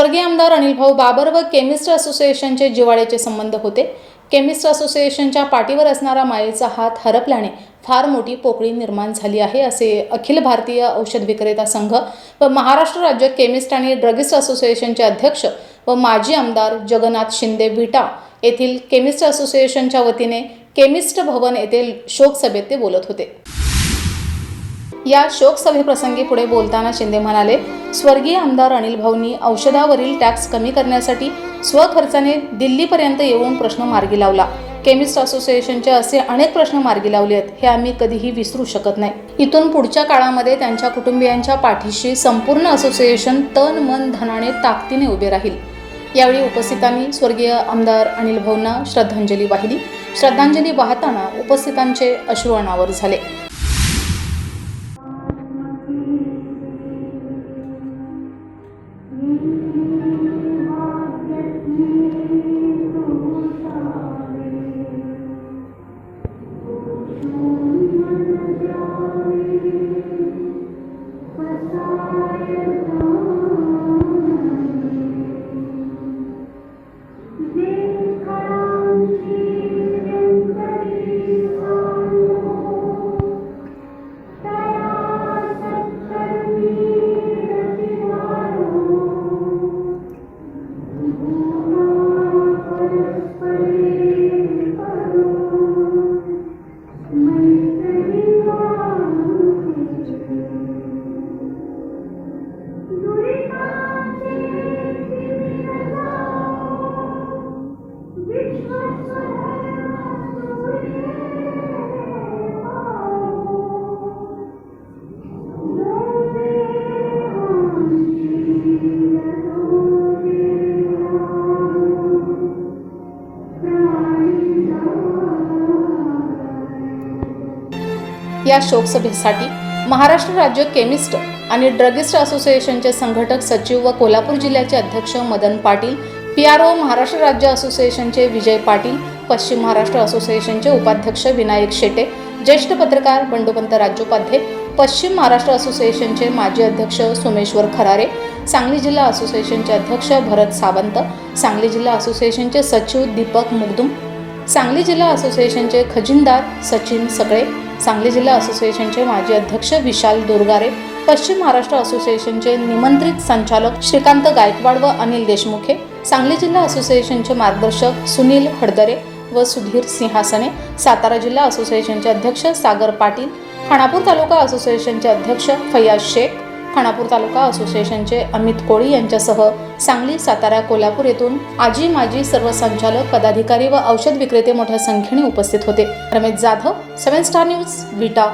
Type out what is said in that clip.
स्वर्गीय आमदार अनिल भाऊ बाबर व केमिस्ट असोसिएशनचे जिवाळ्याचे संबंध होते. केमिस्ट असोसिएशनच्या पाठीवर असणारा मायेचा हात हरपल्याने फार मोठी पोकळी निर्माण झाली आहे असे अखिल भारतीय औषध विक्रेता संघ व महाराष्ट्र राज्य केमिस्ट आणि ड्रगिस्ट असोसिएशनचे अध्यक्ष व माजी आमदार जगन्नाथ शिंदे विटा येथील केमिस्ट असोसिएशनच्या वतीने केमिस्ट भवन येथे शोकसभेत ते बोलत होते. या शोकसभेप्रसंगी पुढे बोलताना शिंदे म्हणाले स्वर्गीय आमदार अनिल भाऊंनी औषधावरील टॅक्स कमी करण्यासाठी स्वखर्चाने दिल्लीपर्यंत येऊन प्रश्न मार्गी लावला. केमिस्ट असोसिएशनचे असे अनेक प्रश्न मार्गी लावले आहेत हे आम्ही कधीही विसरू शकत नाही. इथून पुढच्या काळामध्ये त्यांच्या कुटुंबियांच्या पाठीशी संपूर्ण असोसिएशन तन मन धनाने ताकदीने उभे राहील. यावेळी उपस्थितांनी स्वर्गीय आमदार अनिल भाऊंना श्रद्धांजली वाहिली. श्रद्धांजली वाहताना उपस्थितांचे अश्रू अनावर झाले. या शोकसभेसाठी महाराष्ट्र राज्य केमिस्ट आणि ड्रगिस्ट असोसिएशनचे संघटक सचिव व कोल्हापूर जिल्ह्याचे अध्यक्ष Madan Patil P R O Maharashtra राज्य असोसिएशनचे विजय पाटील पश्चिम महाराष्ट्र असोसिएशनचे उपाध्यक्ष विनायक शेटे ज्येष्ठ पत्रकार बंडोपंत राजोपाध्ये पश्चिम महाराष्ट्र असोसिएशनचे माजी अध्यक्ष सोमेश्वर खरारे सांगली जिल्हा असोसिएशनचे अध्यक्ष भरत सावंत सांगली जिल्हा असोसिएशनचे सचिव दीपक मुगदुम सांगली जिल्हा असोसिएशनचे खजिनदार सचिन सगळे सांगली जिल्हा असोसिएशनचे माजी अध्यक्ष विशाल दोरगारे पश्चिम महाराष्ट्र असोसिएशनचे निमंत्रित संचालक श्रीकांत गायकवाड व अनिल देशमुखे सांगली जिल्हा असोसिएशनचे मार्गदर्शक सुनील हडदरे व सुधीर सिंहासने सातारा जिल्हा असोसिएशनचे अध्यक्ष सागर पाटील खानापूर तालुका असोसिएशनचे अध्यक्ष फैयाज शेख खानापूर तालुका असोसिएशनचे अमित कोळी यांच्यासह सांगली सातारा कोल्हापूर येथून आजी माजी सर्व संचालक पदाधिकारी व औषध विक्रेते मोठ्या संख्येने उपस्थित होते. Ramesh Jadhav seven star news Vita.